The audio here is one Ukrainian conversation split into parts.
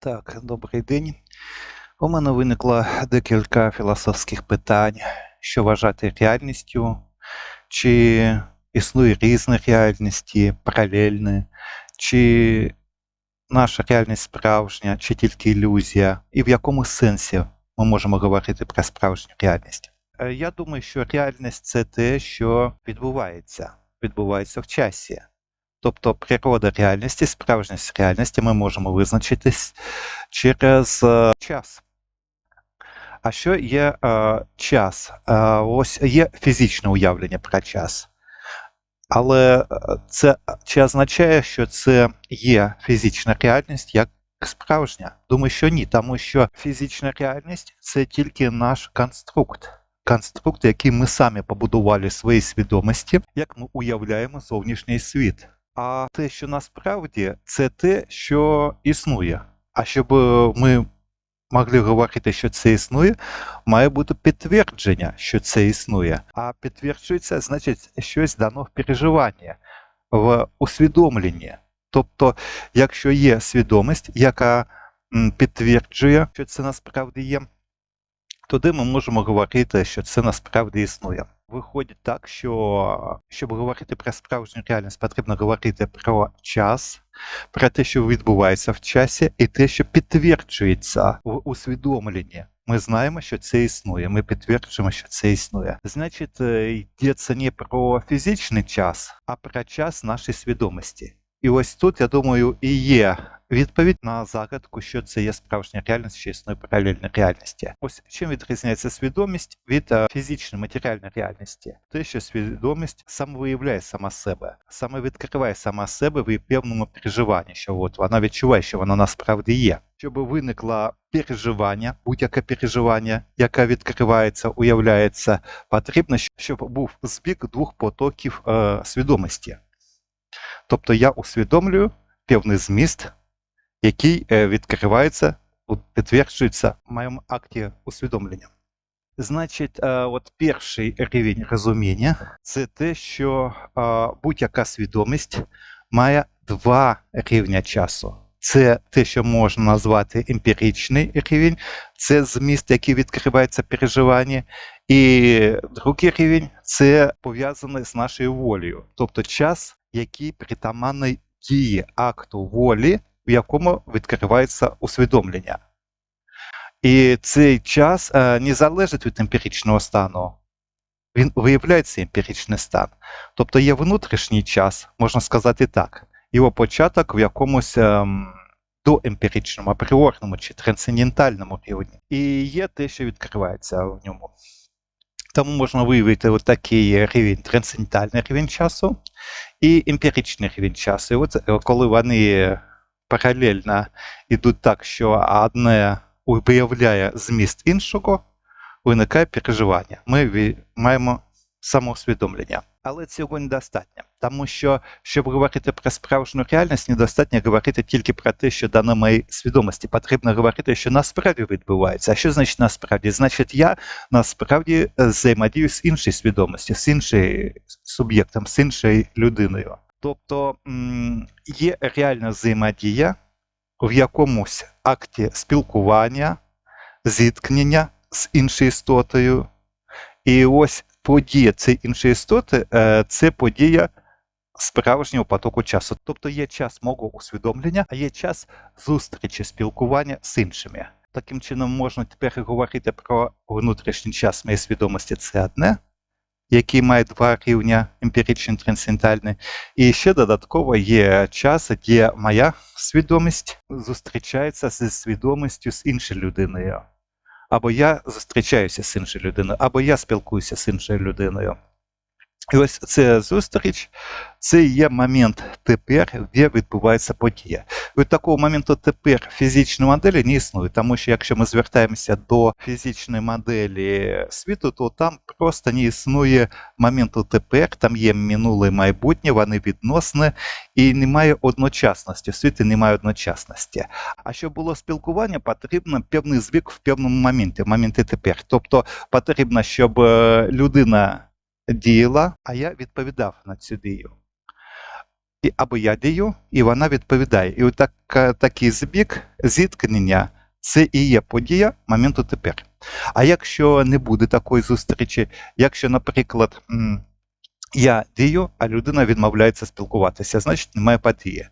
Так, добрий день. У мене виникло декілька філософських питань, що вважати реальністю, чи існує різні реальності, паралельні, чи наша реальність справжня, чи тільки ілюзія, і в якому сенсі ми можемо говорити про справжню реальність. Е, Я думаю, що реальність це те, що відбувається, відбувається в часі. Тобто природа реальності, справжність реальності ми можемо визначитись через е, час. А що є е, час? Е, ось є фізичне уявлення про час. Але е, це чи означає, що це є фізична реальність як справжня? Думаю, що ні, тому що фізична реальність це тільки наш конструкт. Конструкт, який ми самі побудували в своїй свідомості, як ми уявляємо зовнішній світ. А те, що насправді, це те, що існує. А щоб е, ми могли говорити, що це існує, має бути підтвердження, що це існує. А підтверджується, значить, щось дано в переживанні, в усвідомленні. Тобто, якщо є свідомість, яка підтверджує, що це насправді є, тоді ми можемо говорити, що це насправді існує. Виходить так, що щоб говорити про справжню реальність, потрібно говорити про час, про те, що відбувається в часі, і те, що підтверджується в усвідомленні. Ми знаємо, що це існує. Ми підтверджуємо, що це існує. Значить, е, йдеться не про фізичний час, а про час нашої свідомості. І ось тут, я думаю, і є відповідь на загадку, що це є справжня реальність, що існує паралельна реальності. Ось чим відрізняється свідомість від е, фізичної матеріальної реальності? Те, що свідомість самовиявляє сама себе, саме відкриває сама себе в певному переживанні, що от вона відчуває, що вона насправді є. Щоб виникло переживання, будь-яке переживання, яке відкривається, уявляється, потрібно, щоб був збіг двох потоків е, свідомості. Тобто я усвідомлюю певний зміст, який е, відкривається, підтверджується в моєму акті усвідомлення. Значить, е, от перший рівень розуміння це те, що е, будь-яка свідомість має два рівня часу. Це те, що можна назвати емпіричний рівень, це зміст, який відкривається переживання. І другий рівень це пов'язаний з нашою волею, тобто час, який притаманний дії акту волі, в якому відкривається усвідомлення. І цей час е, не залежить від емпіричного стану. Він виявляється емпіричний стан. Тобто є внутрішній час, можна сказати так, його початок в якомусь ем, доемпіричному, апріорному чи трансцендентальному рівні. І є те, що відкривається в ньому. Тому можна виявити такий рівень, трансцендентальний рівень часу і емпіричний рівень часу. І от е, коли вони паралельно йдуть так, що одне виявляє зміст іншого, виникає переживання. Ми маємо самоусвідомлення. Але цього недостатньо, тому що, щоб говорити про справжню реальність, недостатньо говорити тільки про те, що дано моїй свідомості. Потрібно говорити, що насправді відбувається. А що значить насправді? Значить, я насправді е, взаємодію з іншою свідомістю, з іншим суб'єктом, з іншою людиною. Тобто є реальна взаємодія в якомусь акті спілкування, зіткнення з іншою істотою. І ось подія цієї іншої істоти е, це подія справжнього потоку часу. Тобто є час мого усвідомлення, а є час зустрічі, спілкування з іншими. Таким чином можна тепер говорити про внутрішній час моєї свідомості це одне, який має два рівня емпіричний трансцендентальний. І ще додатково є час, де моя свідомість зустрічається зі свідомістю з іншою людиною. Або я зустрічаюся з іншою людиною, або я спілкуюся з іншою людиною. І ось ця зустріч це є момент тепер, де відбувається подія. Від такого моменту тепер фізичної моделі не існує, тому що якщо ми звертаємося до фізичної моделі світу, то там просто не існує моменту тепер, там є минуле і майбутнє, вони відносні, і немає одночасності. В немає одночасності. А щоб було спілкування, потрібно певний звік в певному моменті, в моменті тепер. Тобто потрібно, щоб е, людина діяла, а я відповідав на цю дію. і або я дію, і вона відповідає. І отак, е, такий збіг зіткнення це і є подія моменту тепер. А якщо не буде такої зустрічі, якщо, наприклад, я дію, а людина відмовляється спілкуватися, значить немає події.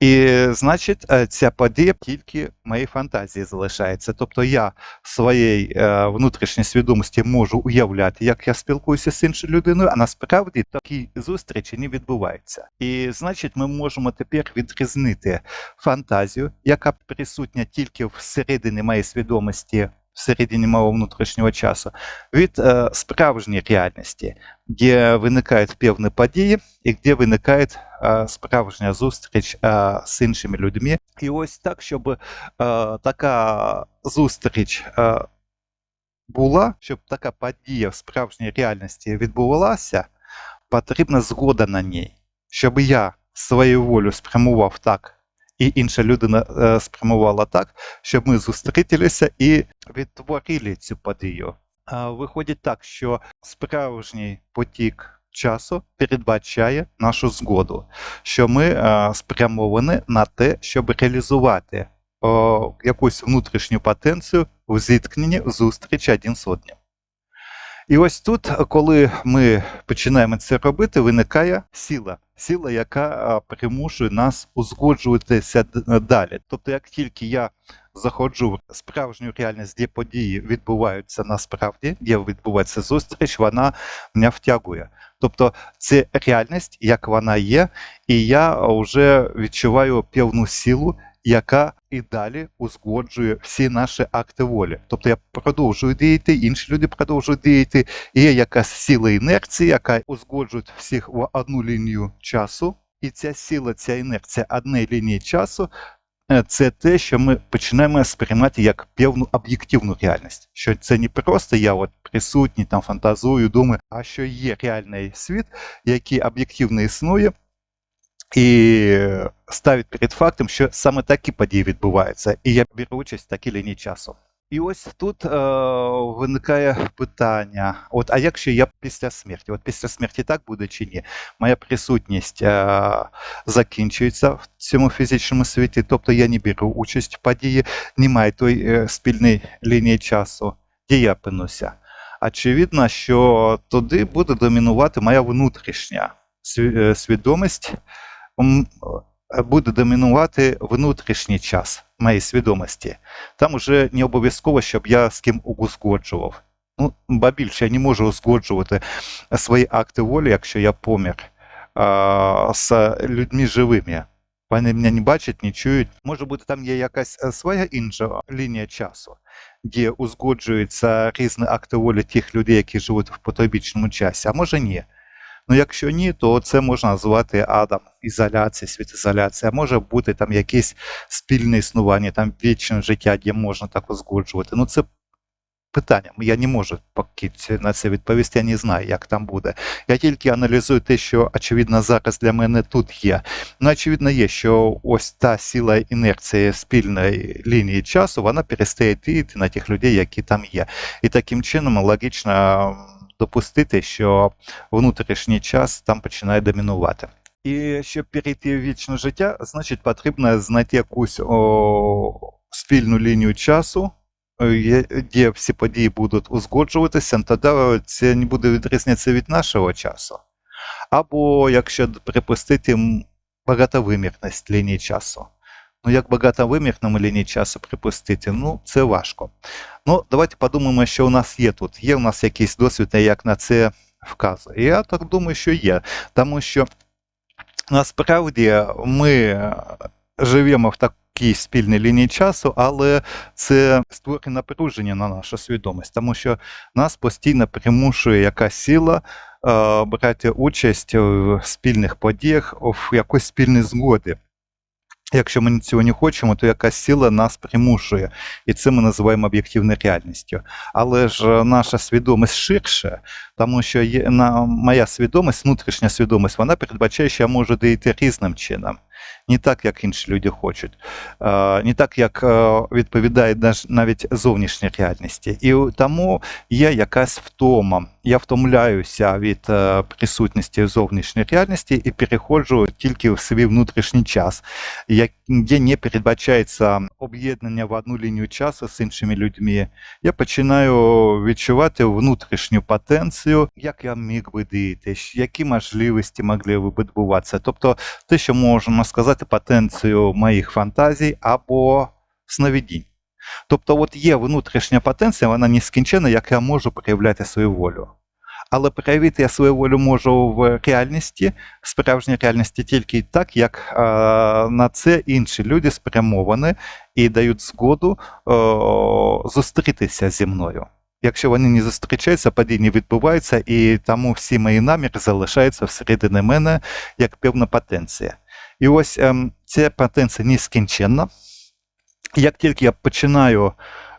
І значить, е, ця подія тільки в моїй фантазії залишається. Тобто я в своїй е, внутрішній свідомості можу уявляти, як я спілкуюся з іншою людиною, а насправді такі зустрічі не відбуваються. І значить, ми можемо тепер відрізнити фантазію, яка присутня тільки всередині моєї свідомості, всередині мого внутрішнього часу, від е, справжньої реальності, де виникають певні події і де виникає е, справжня зустріч е, з іншими людьми. І ось так, щоб е, така зустріч е, була, щоб така подія в справжній реальності відбувалася, потрібна згода на ній, щоб я свою волю спрямував так, і інша людина е, спрямувала так, щоб ми зустрілися і відтворили цю подію. А Виходить так, що справжній потік часу передбачає нашу згоду, що ми е, спрямовані на те, щоб реалізувати якусь внутрішню потенцію в зіткненні зустрічі один з одним. І ось тут, коли ми починаємо це робити, виникає сила. Сила, яка примушує нас узгоджуватися далі. Тобто, як тільки я заходжу в справжню реальність, де події відбуваються насправді, де відбувається зустріч, вона мене втягує. Тобто це реальність, як вона є, і я вже відчуваю певну силу, яка і далі узгоджує всі наші акти волі. Тобто я продовжую діяти, інші люди продовжують діяти, є якась сила інерції, яка узгоджує всіх в одну лінію часу. І ця сила, ця інерція однієї лінії часу е, це те, що ми починаємо сприймати як певну об'єктивну реальність. Що це не просто я от присутній, там фантазую, думаю, а що є реальний світ, який об'єктивно існує, і ставить перед фактом, що саме такі події відбуваються, і я беру участь в такій лінії часу. І ось тут е, виникає питання: от, а якщо я після смерті? От після смерті так буде чи ні? Моя присутність е, закінчується в цьому фізичному світі, тобто я не беру участь в події, немає тої е, спільної лінії часу, де я опинуся. Очевидно, що туди буде домінувати моя внутрішня е, свідомість, буде домінувати внутрішній час моєї свідомості. Там уже не обов'язково, щоб я з ким узгоджував. Ну, ба більше я не можу узгоджувати свої акти волі, якщо я помер а, з людьми живими. Вони мене не бачать, не чують. Може бути, там є якась е, своя інша лінія часу, де узгоджуються різні акти волі тих людей, які живуть в потойбічному часі, а може ні. Ну, якщо ні, то це можна назвати адом ізоляції, світізоляції, а може бути там якесь спільне існування, там вічне життя, де можна так узгоджувати. Ну, це питання. Я не можу поки на це відповісти, я не знаю, як там буде. Я тільки аналізую те, що, очевидно, зараз для мене тут є. Ну, очевидно, є, що ось та сила інерції спільної лінії часу, вона перестає діяти на тих людей, які там є. І таким чином логічно допустити, що внутрішній час там починає домінувати. І щоб перейти в вічне життя, значить потрібно знайти якусь о, спільну лінію часу, е, де всі події будуть узгоджуватися, тоді це не буде відрізнятися від нашого часу. Або якщо припустити багатовимірність лінії часу. Ну, як багатовимірному лінії часу припустити, ну це важко. Ну, давайте подумаємо, що у нас є тут. Є у нас якийсь досвід, як на це вказує. Я так думаю, що є. Тому що насправді ми е, живемо в такій спільній лінії часу, але це створює напруження на нашу свідомість, тому що нас постійно примушує якась сила е, брати участь в спільних подіях, в якоїсь спільній згоді. Якщо ми цього не хочемо, то якась сила нас примушує, і це ми називаємо об'єктивною реальністю. Але ж е, наша свідомість ширше, Тому що є, на, моя свідомість, внутрішня свідомість, вона передбачає, що я можу дійти різним чином. Не так, як інші люди хочуть, е, не так, як е, відповідає навіть зовнішній реальності. І тому є якась втома. Я втомляюся від е, присутності зовнішньої реальності і переходжу тільки в свій внутрішній час, де не передбачається об'єднання в одну лінію часу з іншими людьми. Я починаю відчувати внутрішню потенцію, як я міг би діяти, які можливості могли б відбуватися. Тобто те, що можна сказати, потенцію моїх фантазій або сновидінь. Тобто, от є внутрішня потенція, вона нескінчена, як я можу проявляти свою волю. Але проявити я свою волю можу в реальності, справжній реальності тільки так, як е, на це інші люди спрямовані і дають згоду е, зустрітися зі мною. Якщо вони не зустрічаються, падіння відбувається, і тому всі мої наміри залишаються всередині мене як певна потенція. І ось ем, ця потенція нескінченна. Як тільки я починаю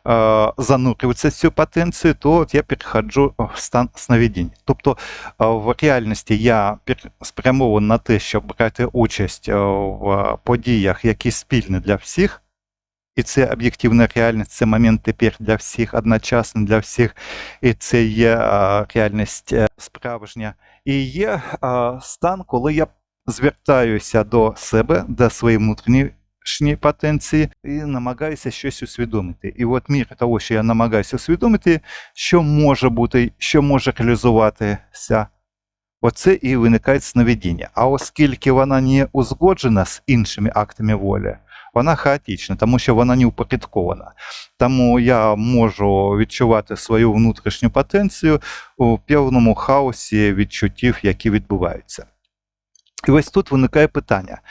е, занурюватися в цю потенцію, то от я переходжу в стан сновидінь. Тобто е, в реальності я спрямований на те, щоб брати участь е, в подіях, які спільні для всіх. І це об'єктивна реальність, це момент тепер для всіх, одночасно для всіх, і це є е, реальність справжня. І є стан, коли я звертаюся до себе, до своєї внутрішньої потенції і намагаюся щось усвідомити. І от мір того, що я намагаюся усвідомити, що може бути, що може реалізуватися, оце і виникає сновидіння. А оскільки вона не узгоджена з іншими актами волі, вона хаотична, тому що вона не упорядкована. Тому я можу відчувати свою внутрішню потенцію у певному хаосі відчуттів, які відбуваються. І ось тут виникає питання.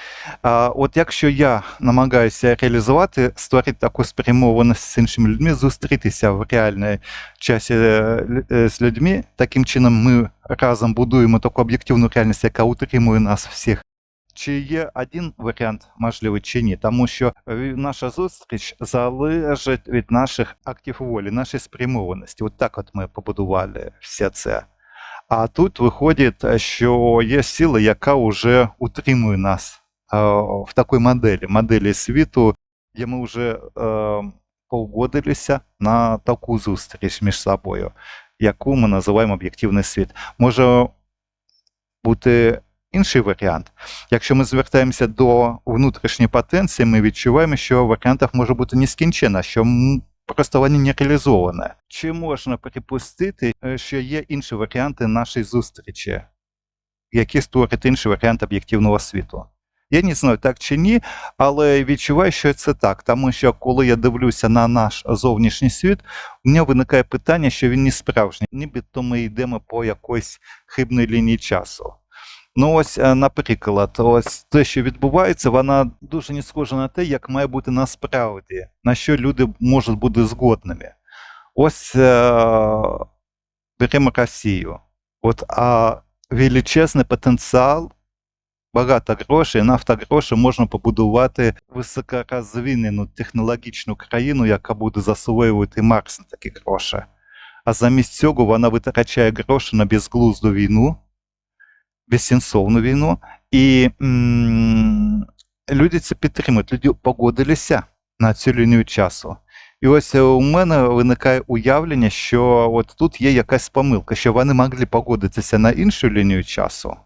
А, от якщо я намагаюся реалізувати, створити таку спрямованість з іншими людьми, зустрітися в реальній часі е, е, з людьми, таким чином ми разом будуємо таку об'єктивну реальність, яка утримує нас всіх. Чи є один варіант можливий чи ні, тому що е, наша зустріч залежить від наших актів волі, нашої спрямованості. От так от ми побудували все це. А тут виходить, що є сила, яка вже утримує нас е, в такій моделі, моделі світу, де ми вже е, погодилися на таку зустріч між собою, яку ми називаємо об'єктивний світ. Може бути інший варіант. Якщо ми звертаємося до внутрішньої потенції, ми відчуваємо, що варіантів може бути нескінченно, що просто вони не реалізовані. Чи можна припустити, е, що є інші варіанти нашої зустрічі, які створять інший варіант об'єктивного світу? Я не знаю, так чи ні, але відчуваю, що це так. Тому що коли я дивлюся на наш зовнішній світ, у мене виникає питання, що він не справжній, нібито ми йдемо по якоїсь хибній лінії часу. Ну ось, е, наприклад, ось те, що відбувається, вона дуже не схожа на те, як має бути насправді, на що люди можуть бути згодними. Ось е, беремо Росію. От, а величезний потенціал, багато грошей, нафтогроші можна побудувати високорозвинену технологічну країну, яка буде засвоювати Марс на такі гроші. А замість цього вона витрачає гроші на безглузду війну, безсенсовну війну, і м, люди це підтримують, люди погодилися на цю лінію часу. І ось е, у мене виникає уявлення, що от тут є якась помилка, що вони могли погодитися на іншу лінію часу,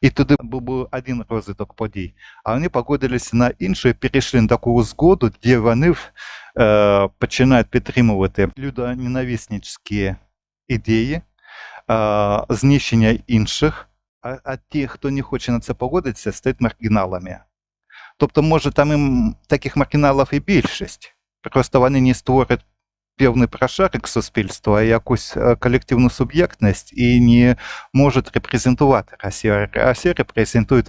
і туди був один розвиток подій, а вони погодилися на іншу і перейшли на таку згоду, де вони е, починають підтримувати людоненависницькі ідеї, е, знищення інших, а, а ті, хто не хоче на це погодитися, стають маргіналами. Тобто, може, там їм таких маргіналів і більшість. Просто вони не створять певний прошарок суспільства, а якусь е, колективну суб'єктність і не можуть репрезентувати Росію. Росія репрезентує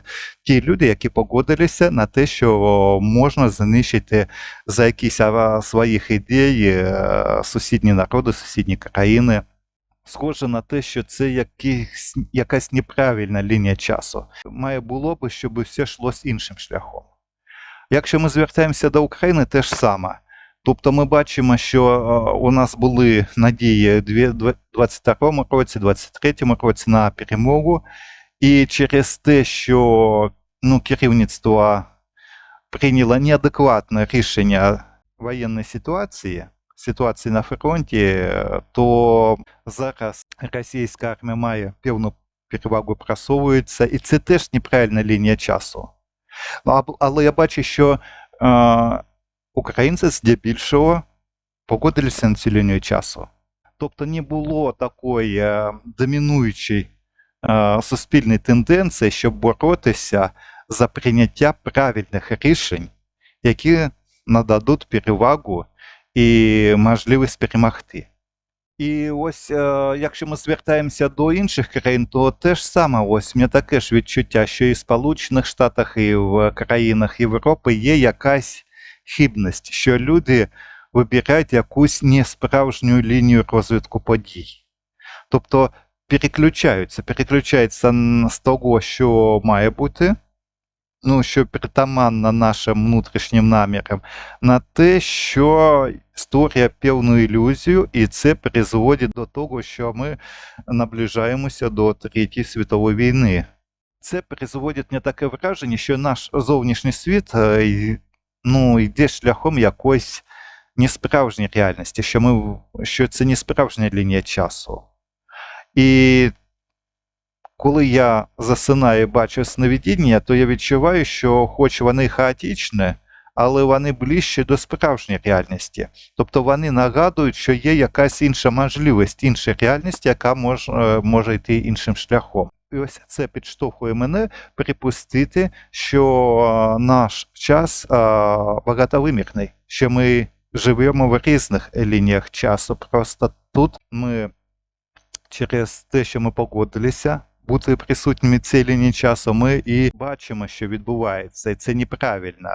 ті люди, які погодилися на те, що можна знищити за якісь своїх ідей е, сусідні народи, сусідні країни. Схоже на те, що це якийсь, якась неправильна лінія часу. Має було би, щоб все йшло з іншим шляхом. Якщо ми звертаємося до України, те ж саме. Тобто ми бачимо, що е, у нас були надії у 2022 році, 2023 році на перемогу, і через те, що ну, керівництво прийняло неадекватне рішення воєнної ситуації, ситуації на фронті, то зараз російська армія має певну перевагу просовується, і це теж неправильна лінія часу. Ну, Але я бачу, що е, українці здебільшого погодилися на цю лінію часу. Тобто не було такої е, домінуючої е, суспільної тенденції, щоб боротися за прийняття правильних рішень, які нададуть перевагу і можливість перемогти. І ось, е, якщо ми звертаємося до інших країн, то те ж саме, ось мені таке ж відчуття, що і в Сполучених Штатах, і в країнах Європи є якась хибність, що люди вибирають якусь несправжню лінію розвитку подій. Тобто переключаються, переключаються з того, що має бути, ну, що притаманно нашим внутрішнім намірам, на те, що створює певну ілюзію, і це призводить до того, що ми наближаємося до Третьої світової війни. Це призводить мені таке враження, що наш зовнішній світ е, ну, йде шляхом якоїсь несправжньої реальності, що, ми, що це не справжня лінія часу. І коли я засинаю і бачу сновидіння, то я відчуваю, що хоч вони хаотичні, але вони ближче до справжньої реальності. Тобто вони нагадують, що є якась інша можливість, інша реальність, яка мож, е, може йти іншим шляхом. І ось це підштовхує мене припустити, що е, наш час е, багатовимірний, що ми живемо в різних лініях часу. Просто тут ми через те, що ми погодилися бути присутніми в цій лінії часу, ми і бачимо, що відбувається. Це неправильно.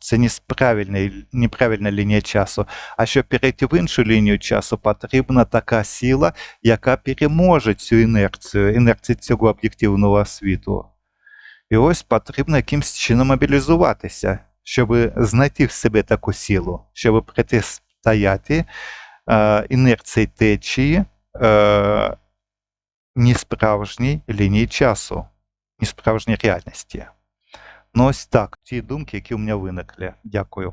Це неправильна, неправильна лінія часу. А щоб перейти в іншу лінію часу, потрібна така сила, яка переможе цю інерцію, інерцію цього об'єктивного світу. І ось потрібно якимось чином мобілізуватися, щоб знайти в себе таку силу, щоб протистояти е, інерції течії е, несправжній лінії часу, несправжній реальності. Ну ось так, ті думки, які у мене виникли. Дякую.